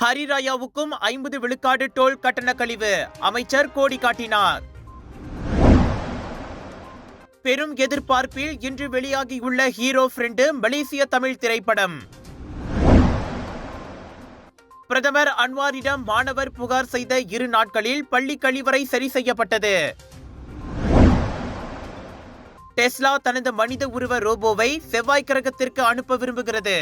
ஹரிராயாவுக்கும் ஐம்பது விழுக்காடு டோல் கட்டண கழிவு அமைச்சர் கோடி காட்டினார். பெரும் எதிர்பார்ப்பில் இன்று வெளியாகியுள்ள ஹீரோ ஃப்ரெண்டு மலேசிய தமிழ் திரைப்படம். பிரதமர் அன்வாரிடம் மாணவர் புகார் செய்த இரு நாட்களில் பள்ளி கழிவறை சரி செய்யப்பட்டது. டெஸ்லா தனது மனித உருவ ரோபோவை செவ்வாய் கிரகத்திற்கு அனுப்ப விரும்புகிறது.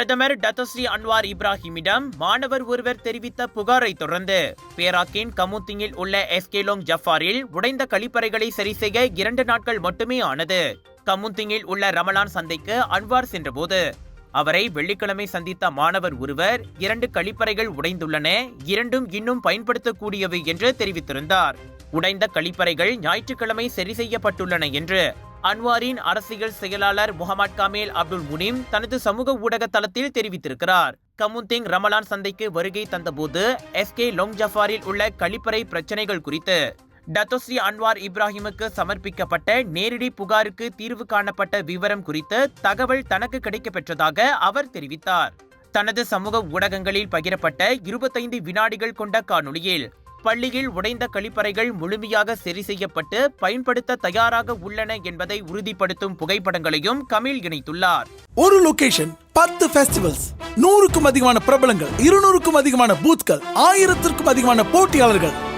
பிரதமர் டத்தஸ்ரீ அன்வார் இப்ராஹிமிடம் மாணவர் ஒருவர் தெரிவித்த புகாரை தொடர்ந்து பேராக்கின் கமுத்திங்கில் உள்ள எஸ்கேலோங் ஜஃபாரில் உடைந்த கழிப்பறைகளை சரி செய்ய இரண்டு நாட்கள் மட்டுமே ஆனது. கமுந்திங்கில் உள்ள ரமலான் சந்தைக்கு அன்வார் சென்றபோது அவரை வெள்ளிக்கிழமை சந்தித்த மாணவர் ஒருவர் இரண்டு கழிப்பறைகள் உடைந்துள்ளன இரண்டும் இன்னும் பயன்படுத்தக்கூடியவை என்று தெரிவித்திருந்தார். உடைந்த கழிப்பறைகள் ஞாயிற்றுக்கிழமை சரி செய்யப்பட்டுள்ளன என்று அன்வாரின் அரசியல் செயலாளர் முகமது காமேல் அப்துல் முனிம் தனது சமூக ஊடக தளத்தில் தெரிவித்திருக்கிறார். கமுந்திங் ரமலான் சந்தைக்கு வருகை தந்தபோது எஸ்கே லோங் ஜஃபாரில் உள்ள கழிப்பறை பிரச்சனைகள் குறித்து டத்தோஸ்ரீ அன்வார் இப்ராஹிமுக்கு சமர்ப்பிக்கப்பட்ட நேரடி புகாருக்கு தீர்வு காணப்பட்ட விவரம் குறித்து தகவல் தனக்கு கிடைக்கப்பெற்றதாக அவர் தெரிவித்தார். தனது சமூக ஊடகங்களில் பகிரப்பட்ட இருபத்தைந்து வினாடிகள் கொண்ட காணொளியில் பள்ளியில் உடைந்த கழிப்பறைகள் முழுமையாக சரி செய்யப்பட்டு பயன்படுத்த தயாராக உள்ளன என்பதை உறுதிப்படுத்தும் புகைப்படங்களையும் கமில் இணைத்துள்ளார். ஒரு லொகேஷன் பத்து ஃபெஸ்டிவல்ஸ் நூறுக்கும் அதிகமான பிரபலங்கள் இருநூறுக்கும் அதிகமான பூத்கள் ஆயிரத்திற்கும் அதிகமான போட்டியாளர்கள்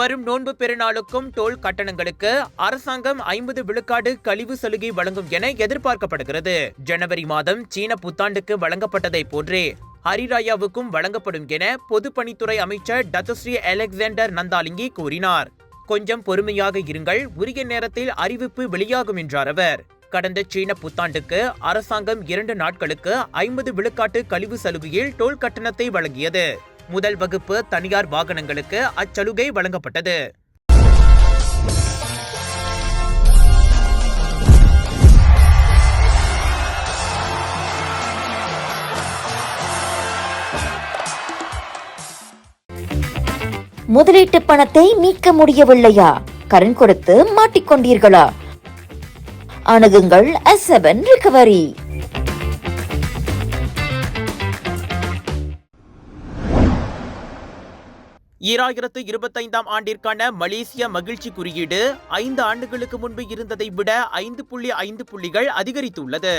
வரும் நோன்பு பெருநாளுக்கும் டோல் கட்டணங்களுக்கு அரசாங்கம் ஐம்பது விழுக்காடு கழிவு சலுகை வழங்கும் என எதிர்பார்க்கப்படுகிறது. ஜனவரி மாதம் சீன புத்தாண்டுக்கு வழங்கப்பட்டதை போன்றே ஹரிராயாவுக்கும் வழங்கப்படும் என பொதுப்பணித்துறை அமைச்சர் டத்தஸ்ரீ அலெக்சாண்டர் நந்தாலிங்கி கூறினார். கொஞ்சம் பொறுமையாக இருங்கள் உரிய நேரத்தில் அறிவிப்பு வெளியாகும் என்றார் அவர். கடந்த சீன புத்தாண்டுக்கு அரசாங்கம் இரண்டு நாட்களுக்கு ஐம்பது விழுக்காட்டு கழிவு சலுகையில் டோல் கட்டணத்தை வழங்கியது. முதல் வகுப்பு தனியார் வாகனங்களுக்கு அச்சலுகை வழங்கப்பட்டது. முதலீட்டு பணத்தை மீட்க முடியவில்லையா? கடன் கொடுத்து மாட்டிக்கொண்டீர்களா? அணுகுங்கள் எஸ் செவன் ரிகவரி ஈராயிரத்து இருபத்தைந்தாம் ஆண்டிற்கான மலேசிய மகிழ்ச்சி குறியீடு ஐந்து ஆண்டுகளுக்கு முன்பு இருந்ததை விட ஐந்து புள்ளி ஐந்து புள்ளிகள் அதிகரித்துள்ளது.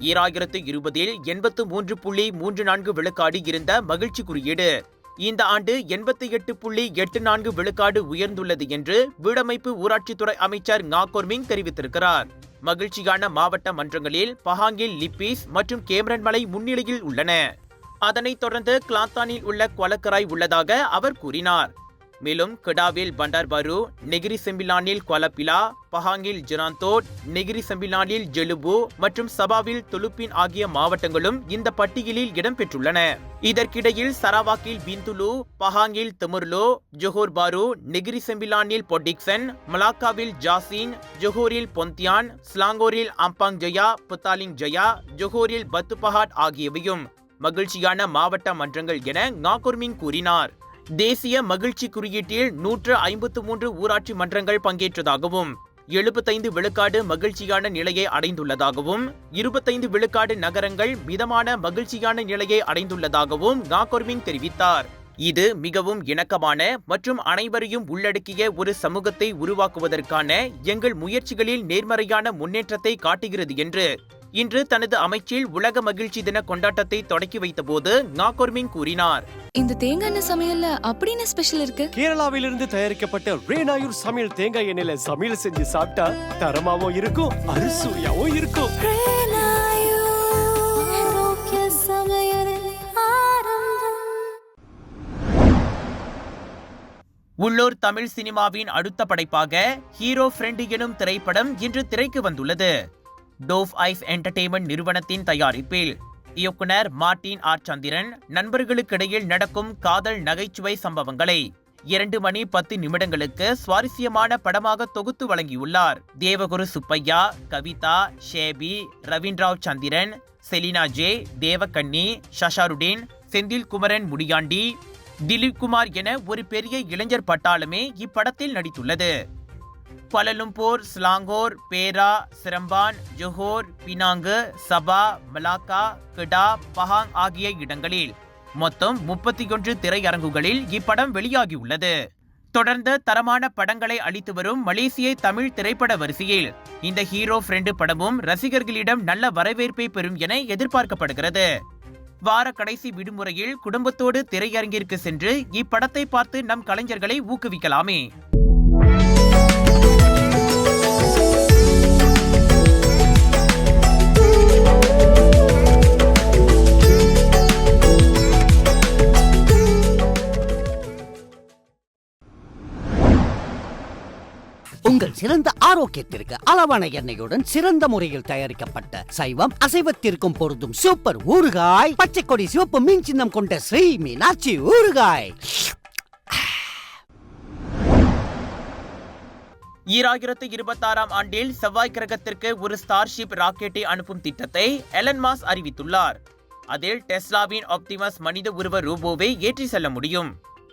ஈராயிரத்து இருபதில் எண்பத்து மூன்று புள்ளி மூன்று நான்கு விழுக்காடு இருந்த மகிழ்ச்சி குறியீடு இந்த ஆண்டு எண்பத்தி எட்டு புள்ளி எட்டு நான்கு விழுக்காடு உயர்ந்துள்ளது என்று வீடமைப்பு ஊராட்சித்துறை அமைச்சர் நாகோர்மிங் தெரிவித்திருக்கிறார். மகிழ்ச்சியான மாவட்ட மன்றங்களில் பஹாங்கில் லிப்பீஸ் மற்றும் கேமரன் மலை முன்னிலையில் உள்ளன. அதனைத் தொடர்ந்து கிளாத்தானில் உள்ள கொலக்கராய் உள்ளதாக அவர் கூறினார். மேலும் கிடாவில் பண்டார்பரு நெகிரி செம்பிலானில் கொலப்பிலா பஹாங்கில் ஜிராந்தோட் நெகிரி செம்பிலானில் ஜெலுபு மற்றும் சபாவில் துலுப்பின் ஆகிய மாவட்டங்களும் இந்த பட்டியலில் இடம்பெற்றுள்ளன இதற்கிடையில் சரவாக்கில் Bintulu பஹாங்கில் Temerloh Johor Bahru Negeri செம்பிலானில் பொட்டிக்சன் மலாக்காவில் ஜாசின் ஜொஹோரில் பொந்தியான் ஸ்லாங்கோரில் அம்பாங் ஜயா புத்தாலிங் ஜயா ஜொஹோரில் பத்துபஹாட் ஆகியவையும் மகிழ்ச்சியான மாவட்ட மன்றங்கள் என நாகொர்மிங் கூறினார். தேசிய மகிழ்ச்சி குறியீட்டில் நூற்று ஐம்பத்து மூன்று ஊராட்சி மன்றங்கள் பங்கேற்றதாகவும் எழுபத்தைந்து விழுக்காடு மகிழ்ச்சியான நிலையை அடைந்துள்ளதாகவும் இருபத்தைந்து விழுக்காடு நகரங்கள் மிதமான மகிழ்ச்சியான நிலையை அடைந்துள்ளதாகவும் நாகொர்மிங் தெரிவித்தார். இது மிகவும் இணக்கமான மற்றும் அனைவரையும் உள்ளடக்கிய ஒரு சமூகத்தை உருவாக்குவதற்கான எங்கள் முயற்சிகளில் நேர்மறையான முன்னேற்றத்தை காட்டுகிறது என்று இன்று தனது அமைச்சில் உலக மகிழ்ச்சி தின கொண்டாட்டத்தை தொடக்கி வைத்த போது நாகோர்மிங் கூறினார். இந்த தேங்காய் எண்ணெய் சமையல்ல அப்படின்னு ஸ்பெஷல் இருக்கு? கேரளாவிலிருந்து தயாரிக்கப்பட்ட ரேனாயூர் சமையல் தேங்காய் எண்ணெயில சமையல் செஞ்சு சாப்பிட்டா தரமாவும் இருக்கும் அறுசுவையாவும் இருக்கும். உள்ளூர் தமிழ் சினிமாவின் அடுத்த படைப்பாக ஹீரோ ஃப்ரெண்டு எனும் திரைப்படம் இன்று திரைக்கு வந்துள்ளது. டோவ் ஐஸ் என்டர்டெயின்மெண்ட் நிறுவனத்தின் தயாரிப்பில். இயக்குனர் மார்ட்டின் ஆர். சந்திரன் நண்பர்களுக்கிடையில் நடக்கும் காதல் நகைச்சுவை சம்பவங்களை இரண்டு மணி பத்து நிமிடங்களுக்கு சுவாரஸ்யமான படமாக தொகுத்து வழங்கியுள்ளார். Devaguru Subbaiah Kavitha Shebi Raveenrao Chandran Selina J Devakanni Shaharuddin Senthil Kumaran Mudiyandi Dileep Kumar என ஒரு பெரிய இளைஞர் பட்டாளமே இப்படத்தில் நடித்துள்ளது. Kuala Lumpur Selangor Perak Seremban Johor Penang Sabah Malacca Kedah Pahang ஆகிய இடங்களில். மொத்தம் முப்பத்தி ஒன்று திரையரங்குகளில் இப்படம் வெளியாகியுள்ளது. தொடர்ந்து தரமான படங்களை அளித்து வரும் மலேசிய தமிழ் திரைப்பட வரிசையில் இந்த ஹீரோ ஃப்ரெண்டு படமும் ரசிகர்களிடம் நல்ல வரவேற்பை பெறும் என எதிர்பார்க்கப்படுகிறது. வார கடைசி விடுமுறையில் குடும்பத்தோடு திரையரங்கிற்கு சென்று இப்படத்தை பார்த்து நம் கலைஞர்களை ஊக்குவிக்கலாமே. சிறந்த ஆரோக்கியத்திற்கு அளவான எண்ணெயுடன் சிறந்த முறையில் தயாரிக்கப்பட்ட சைவம் அசைவத்திற்கும் பொருந்தும் சூப்பர் ஊறுகாய் பச்சை கொடி சிவப்பு மீன் சின்னம் கொண்ட ஸ்ரீ மீனாட்சி ஊறுகாய். ஈராயிரத்து இருபத்தாறாம் ஆண்டில் செவ்வாய் கிரகத்திற்கு ஒரு ஸ்டார்ஷிப் ராக்கெட்டை அனுப்பும் திட்டத்தை எலன் மாஸ் அறிவித்துள்ளார். அதில் டெஸ்லாவின் ஆப்டிமஸ் மனித உருவ ரோபோவை ஏற்றி செல்ல முடியும்.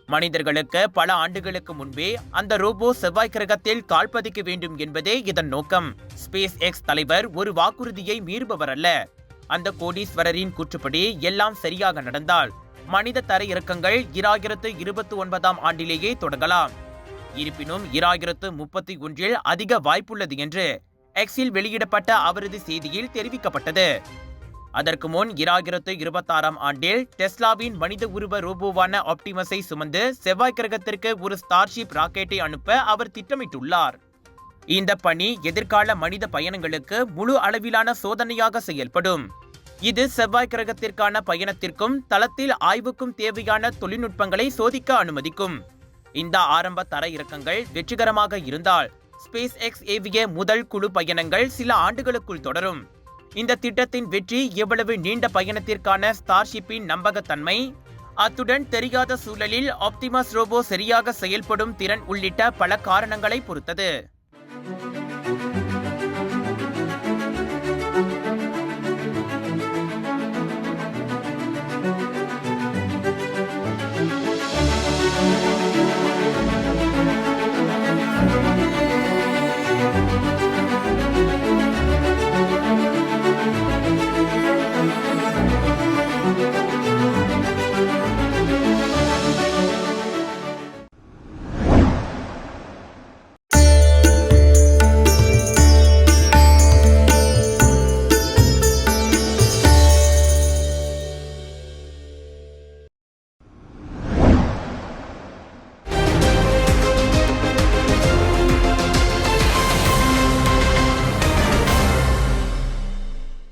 மனிதர்களுக்கு பல ஆண்டுகளுக்கு முன்பே அந்த ரோபோ செவ்வாய் கிரகத்தில் கால்பதிக்க வேண்டும் என்பதே இதன் நோக்கம். ஸ்பேஸ் எக்ஸ் தலைவர் ஒரு வாக்குறுதியை மீறுபவர் அல்ல. அந்த கோடீஸ்வரரின் கூற்றுப்படி எல்லாம் சரியாக நடந்தால் மனித தரையிறக்கங்கள் இராயிரத்து இருபத்தி ஒன்பதாம் ஆண்டிலேயே தொடங்கலாம். இருப்பினும் இராயிரத்து முப்பத்தி ஒன்றில் அதிக வாய்ப்புள்ளது என்று எக்ஸில் வெளியிடப்பட்ட அவரது செய்தியில் தெரிவிக்கப்பட்டது. அதற்கு முன் இராயிரத்து இருபத்தாறாம் ஆண்டில் டெஸ்லாவின் மனித உருவ ரோபோவான ஆப்டிமஸை சுமந்து செவ்வாய் கிரகத்திற்கு ஒரு ஸ்டார்ஷிப் ராக்கெட்டை அனுப்ப அவர் திட்டமிட்டுள்ளார். இந்த பணி எதிர்கால மனித பயணங்களுக்கு முழு அளவிலான சோதனையாக செயல்படும். இது செவ்வாய் கிரகத்திற்கான பயணத்திற்கும் தளத்தில் ஆய்வுக்கும் தேவையான தொழில்நுட்பங்களை சோதிக்க அனுமதிக்கும். இந்த ஆரம்ப தர இறக்கங்கள் வெற்றிகரமாக இருந்தால் ஸ்பேஸ் எக்ஸ் ஏவிய முதல் குழு பயணங்கள் சில ஆண்டுகளுக்குள் தொடரும். இந்த திட்டத்தின் வெற்றி எவ்வளவு நீண்ட பயணத்திற்கான ஸ்டார்ஷிப்பின் நம்பகத்தன்மை? அத்துடன் தெரியாத சூழலில் ஆப்டிமஸ் ரோபோ சரியாக செயல்படும் திறன் உள்ளிட்ட பல காரணங்களை பொறுத்தது.